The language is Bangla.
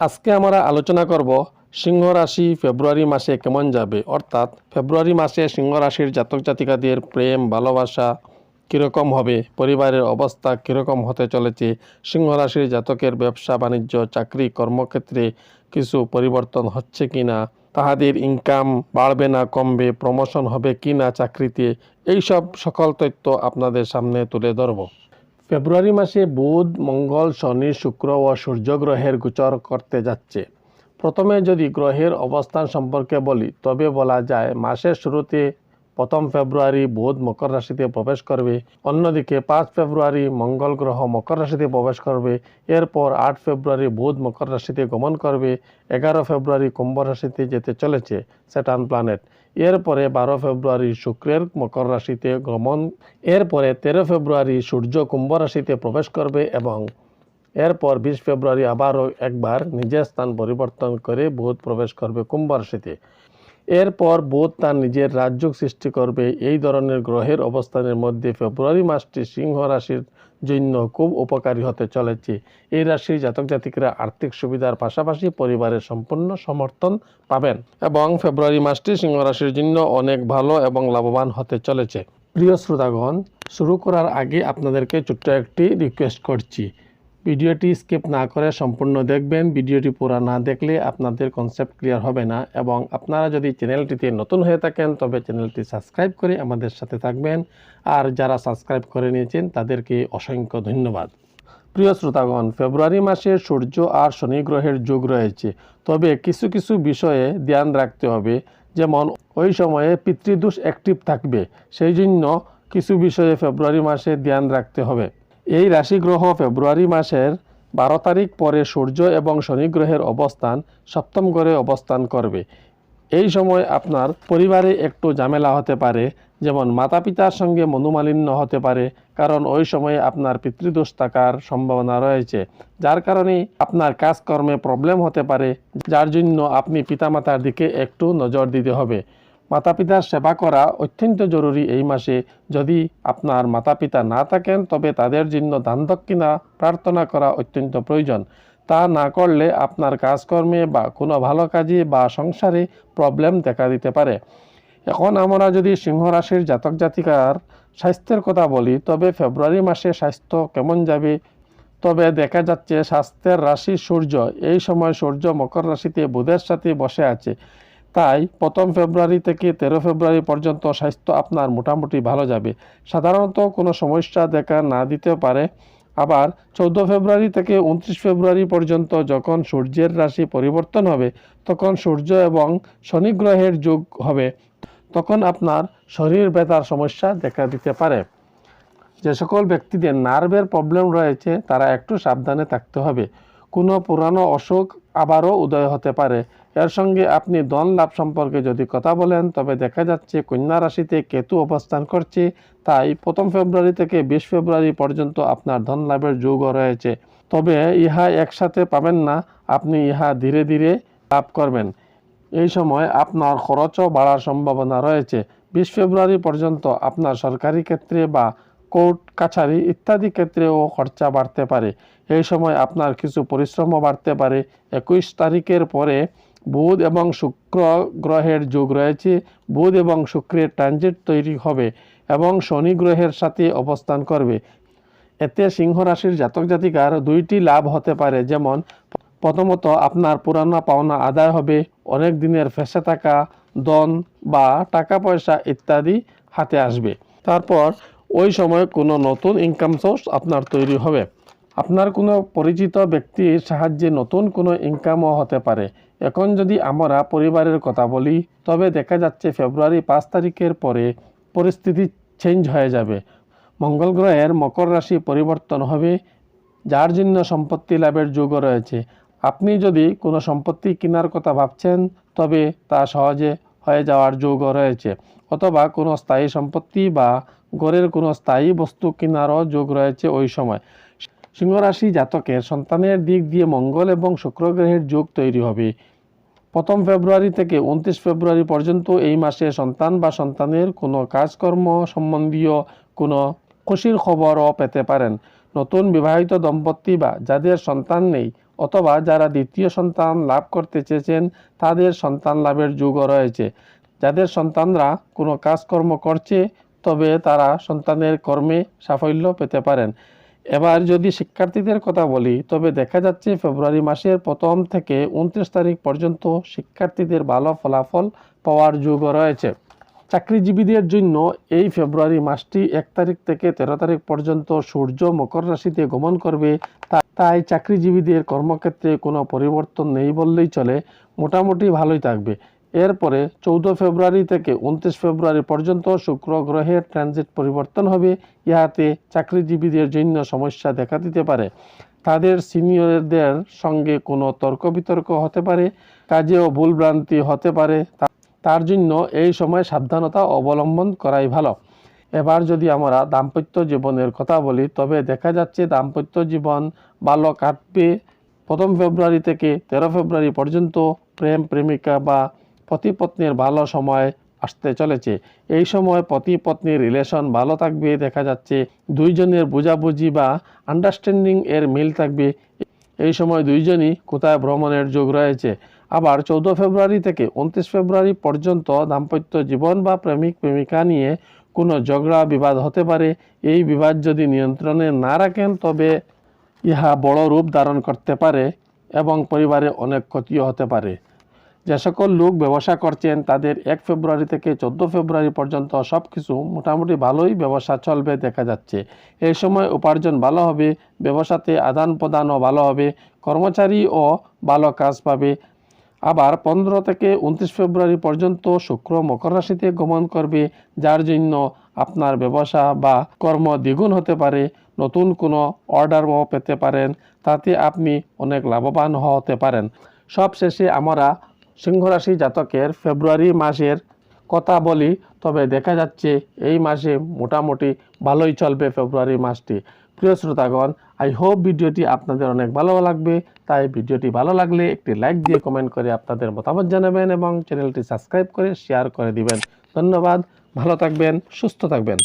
আজকে আমরা আলোচনা করব সিংহ রাশি ফেব্রুয়ারি মাসে কেমন যাবে? অর্থাৎ ফেব্রুয়ারি মাসে সিংহ রাশির জাতক জাতিকাদের প্রেম, ভালোবাসা কীরকম হবে? পরিবারের অবস্থা কীরকম হতে চলেছে? সিংহ রাশির জাতকের ব্যবসা, বাণিজ্য, চাকরি, কর্মক্ষেত্রে কিছু পরিবর্তন হচ্ছে কি না তাহাদের ইনকাম বাড়বে না, কমবে প্রমোশন হবে কি না চাকরিতে? এইসব সকল তথ্য আপনাদের সামনে তুলে ধরব। ফেব্রুয়ারি মাসে বুধ, মঙ্গল, শনি, শুক্র ও সূর্য গ্রহের গোচর করতে যাচ্ছে। প্রথমে যদি গ্রহের অবস্থান সম্পর্কে বলি, তবে বলা যায় মাসের শুরুতে প্রথম ফেব্রুয়ারি বুধ মকর রাশিতে প্রবেশ করবে, অন্যদিকে পাঁচ ফেব্রুয়ারি মঙ্গল গ্রহ মকর রাশিতে প্রবেশ করবে, এরপর আট ফেব্রুয়ারি বুধ মকর রাশিতে গমন করবে, এগারো ফেব্রুয়ারি কুম্ভ রাশিতে যেতে চলেছে স্যাটার্ন প্ল্যানেট। এরপরে বারো ফেব্রুয়ারি শুক্রের মকর রাশিতে গমন, এরপরে তেরো ফেব্রুয়ারি সূর্য কুম্ভ রাশিতে প্রবেশ করবে এবং এরপর বিশ ফেব্রুয়ারি আবারও একবার নিজের স্থান পরিবর্তন করে বুধ প্রবেশ করবে কুম্ভ রাশিতে। এরপর বুধ তার নিজের রাজ্য সৃষ্টি করবে। এই ধরনের গ্রহের অবস্থানের মধ্যে ফেব্রুয়ারি মাসটি সিংহ রাশির জন্য খুব উপকারী হতে চলেছে। এই রাশির জাতক জাতিকরা আর্থিক সুবিধার পাশাপাশি পরিবারের সম্পূর্ণ সমর্থন পাবেন এবং ফেব্রুয়ারি মাসটি সিংহ রাশির জন্য অনেক ভালো এবং লাভবান হতে চলেছে। প্রিয় শ্রোতাগণ, শুরু করার আগে আপনাদেরকে ছোট্ট একটি রিকোয়েস্ট করছি। ভিডিওটি স্কিপ না করে সম্পূর্ণ দেখবেন। ভিডিওটি পুরো না দেখলে আপনাদের কনসেপ্ট ক্লিয়ার হবে না এবং আপনারা যদি চ্যানেলটিতে নতুন হয়ে থাকেন, তবে চ্যানেলটি সাবস্ক্রাইব করে আমাদের সাথে থাকবেন। আর যারা সাবস্ক্রাইব করে নিয়েছেন, তাদেরকে অসংখ্য ধন্যবাদ। প্রিয় শ্রোতাগণ, ফেব্রুয়ারি মাসে সূর্য আর শনি গ্রহের যুগ রয়েছে। তবে কিছু কিছু বিষয়ে ধ্যান রাখতে হবে। যেমন, ওই সময়ে পিতৃদোষ অ্যাক্টিভ থাকবে। সেই জন্য কিছু বিষয়ে ফেব্রুয়ারি মাসে ধ্যান রাখতে হবে। এই রাশি গ্রহ ফেব্রুয়ারি মাসের বারো তারিখ পরে সূর্য এবং শনি গ্রহের অবস্থান সপ্তম ঘরে অবস্থান করবে। এই সময় আপনার পরিবারে একটু ঝামেলা হতে পারে, যেমন মাতা পিতার সঙ্গে মনোমালিন্য হতে পারে, কারণ ওই সময়ে আপনার পিতৃদোষ থাকার সম্ভাবনা রয়েছে, যার কারণে আপনার কাজকর্মে প্রবলেম হতে পারে, যার জন্য আপনি পিতামাতার দিকে একটু নজর দিতে হবে। মাতা পিতার সেবা করা অত্যন্ত জরুরি এই মাসে। যদি আপনার মাতা পিতা না থাকেন, তবে তাদের জন্য দান দক্ষিণা প্রার্থনা করা অত্যন্ত প্রয়োজন। তা না করলে আপনার কাজকর্মে বা কোনো ভালো কাজে বা সংসারে প্রবলেম দেখা দিতে পারে। এখন আমরা যদি সিংহ রাশির জাতক জাতিকার স্বাস্থ্যের কথা বলি, তবে ফেব্রুয়ারি মাসে স্বাস্থ্য কেমন যাবে? তবে দেখা যাচ্ছে স্বাস্থ্যের রাশি সূর্য। এই সময় সূর্য মকর রাশিতে বুধের সাথে বসে আছে। তাই প্রথম ফেব্রুয়ারি থেকে তেরো ফেব্রুয়ারি পর্যন্ত স্বাস্থ্য আপনার মোটামুটি ভালো যাবে। সাধারণত কোনো সমস্যা দেখা না দিতে পারে। আবার চৌদ্দ ফেব্রুয়ারি থেকে উনত্রিশ ফেব্রুয়ারি পর্যন্ত যখন সূর্যের রাশি পরিবর্তন হবে, তখন সূর্য এবং শনি গ্রহের যুগ হবে। তখন আপনার শরীর ব্যথার সমস্যা দেখা দিতে পারে। যে সকল ব্যক্তিদের নার্ভের প্রবলেম রয়েছে, তারা একটু সাবধানে থাকতে হবে। কোনো পুরানো অসুখ আবারও উদয় হতে পারে। এর সঙ্গে আপনি ধন লাভ সম্পর্কে যদি কথা বলেন, তবে দেখা যাচ্ছে কন্যা রাশিতে কেতু অবস্থান করছে। তাই প্রথম ফেব্রুয়ারি থেকে বিশ ফেব্রুয়ারি পর্যন্ত আপনার ধন লাভের যুগও রয়েছে। তবে ইহা একসাথে পাবেন না, আপনি ইহা ধীরে ধীরে লাভ করবেন। এই সময় আপনার খরচও বাড়ার সম্ভাবনা রয়েছে। বিশ ফেব্রুয়ারি পর্যন্ত আপনার সরকারি ক্ষেত্রে বা কোর্ট, কাছারি ইত্যাদি ক্ষেত্রেও খরচা বাড়তে পারে। এই সময় আপনার কিছু পরিশ্রমও বাড়তে পারে। একুশ তারিখের পরে বুধ এবং শুক্র গ্রহের যোগ রয়েছে। বুধ এবং শুক্রের ট্রানজিট তৈরি হবে এবং শনি গ্রহের সাথে অবস্থান করবে। এতে সিংহ রাশির জাতক জাতিকার দুইটি লাভ হতে পারে। যেমন, প্রথমত আপনার পুরানো পাওনা আদায় হবে, অনেক দিনের ফেসে থাকা দন বা টাকা পয়সা ইত্যাদি হাতে আসবে। তারপর ওই সময় কোনো নতুন ইনকাম সোর্স আপনার তৈরি হবে। আপনার কোনো পরিচিত ব্যক্তির সাহায্যে নতুন কোনো ইনকামও হতে পারে। এখন যদি আমরা পরিবারের কথা বলি, তবে দেখা যাচ্ছে ফেব্রুয়ারি পাঁচ তারিখের পরে পরিস্থিতি চেঞ্জ হয়ে যাবে। মঙ্গল গ্রহের মকর রাশি পরিবর্তন হবে, যার জন্য সম্পত্তি লাভের যোগও রয়েছে। আপনি যদি কোনো সম্পত্তি কেনার কথা ভাবছেন, তবে তা সহজে হয়ে যাওয়ার যোগও রয়েছে। অথবা কোনো স্থায়ী সম্পত্তি বা গড়ের কোনো স্থায়ী বস্তু কেনারও যোগ রয়েছে ওই সময়। সিংহরাশি জাতকের সন্তানের দিক দিয়ে মঙ্গল এবং শুক্র গ্রহের যোগ তৈরি হবে। প্রথম ফেব্রুয়ারি থেকে উনত্রিশ ফেব্রুয়ারি পর্যন্ত এই মাসে সন্তান বা সন্তানের কোনো কাজকর্ম সম্বন্ধীয় কোনো খুশির খবরও পেতে পারেন। নতুন বিবাহিত দম্পতি বা যাদের সন্তান নেই অথবা যারা দ্বিতীয় সন্তান লাভ করতে চেয়েছেন, তাদের সন্তান লাভের যুগও রয়েছে। যাদের সন্তানরা কোনো কাজকর্ম করছে তবে তারা সন্তানের কর্মে সাফল্য পেতে পারেন। এবার যদি শিক্ষার্থীদের কথা বলি, তবে দেখা যাচ্ছে ফেব্রুয়ারি মাসের প্রথম থেকে উনত্রিশ তারিখ পর্যন্ত শিক্ষার্থীদের ভালো ফলাফল পাওয়ার যুগও রয়েছে। চাকরিজীবীদের জন্য এই ফেব্রুয়ারি মাসটি এক তারিখ থেকে তেরো তারিখ পর্যন্ত সূর্য মকর রাশিতে গমন করবে। তাই চাকরিজীবীদের কর্মক্ষেত্রে কোনো পরিবর্তন নেই বললেই চলে। মোটামুটি ভালোই থাকবে। এরপরে চৌদ্দ ফেব্রুয়ারি থেকে উনত্রিশ ফেব্রুয়ারি পর্যন্ত শুক্র গ্রহের ট্রানজিট পরিবর্তন হবে। ইহাতে চাকরিজীবীদের জন্য সমস্যা দেখা দিতে পারে। তাদের সিনিয়রদের সঙ্গে কোনো তর্ক বিতর্ক হতে পারে, কাজেও ভুলভ্রান্তি হতে পারে। তার জন্য এই সময় সাবধানতা অবলম্বন করাই ভালো। এবার যদি আমরা দাম্পত্য জীবনের কথা বলি, তবে দেখা যাচ্ছে দাম্পত্য জীবন ভালো কাটবে। প্রথম ফেব্রুয়ারি থেকে তেরো ফেব্রুয়ারি পর্যন্ত প্রেম প্রেমিকা বা পতি ভালো সময় আসতে চলেছে। এই সময় পতি পত্নীর রিলেশন ভালো থাকবে, দেখা যাচ্ছে দুইজনের বোঝাবুঝি বা আন্ডারস্ট্যান্ডিং এর মিল থাকবে। এই সময় দুইজনই কোথায় ভ্রমণের যোগ রয়েছে। আবার চৌদ্দ ফেব্রুয়ারি থেকে উনত্রিশ ফেব্রুয়ারি পর্যন্ত দাম্পত্য জীবন বা প্রেমিক প্রেমিকা নিয়ে কোনো ঝগড়া বিবাদ হতে পারে। এই বিবাদ যদি নিয়ন্ত্রণে না রাখেন, তবে ইহা বড় রূপ ধারণ করতে পারে এবং পরিবারে অনেক ক্ষতিও হতে পারে। যে সকল লোক ব্যবসা করছেন, তাদের এক ফেব্রুয়ারি থেকে চোদ্দ ফেব্রুয়ারি পর্যন্ত সব কিছু মোটামুটি ভালোই ব্যবসা চলবে দেখা যাচ্ছে। এই সময় উপার্জন ভালো হবে, ব্যবসাতে আদান প্রদানও ভালো হবে কর্মচারীও ভালো কাজ পাবে। আবার পনেরো থেকে উনত্রিশ ফেব্রুয়ারি পর্যন্ত শুক্র মকর রাশিতে গমন করবে, যার জন্য আপনার ব্যবসা বা কর্ম দ্বিগুণ হতে পারে, নতুন কোনো অর্ডারও পেতে পারেন, তাতে আপনি অনেক লাভবান হতে পারেন। সব শেষে আমরা সিংহরাশি জাতকের ফেব্রুয়ারি মাসের কথা বলি, তবে দেখা যাচ্ছে এই মাসে মোটামুটি ভালোই চলবে ফেব্রুয়ারি মাসটি। প্রিয় শ্রোতাগণ আই হোপ ভিডিওটি আপনাদের অনেক ভালো লাগবে। তাই ভিডিওটি ভালো লাগলে একটি লাইক দিয়ে কমেন্ট করে আপনাদের মতামত জানাবেন এবং চ্যানেলটি সাবস্ক্রাইব করে শেয়ার করে দিবেন। ধন্যবাদ, ভালো থাকবেন, সুস্থ থাকবেন।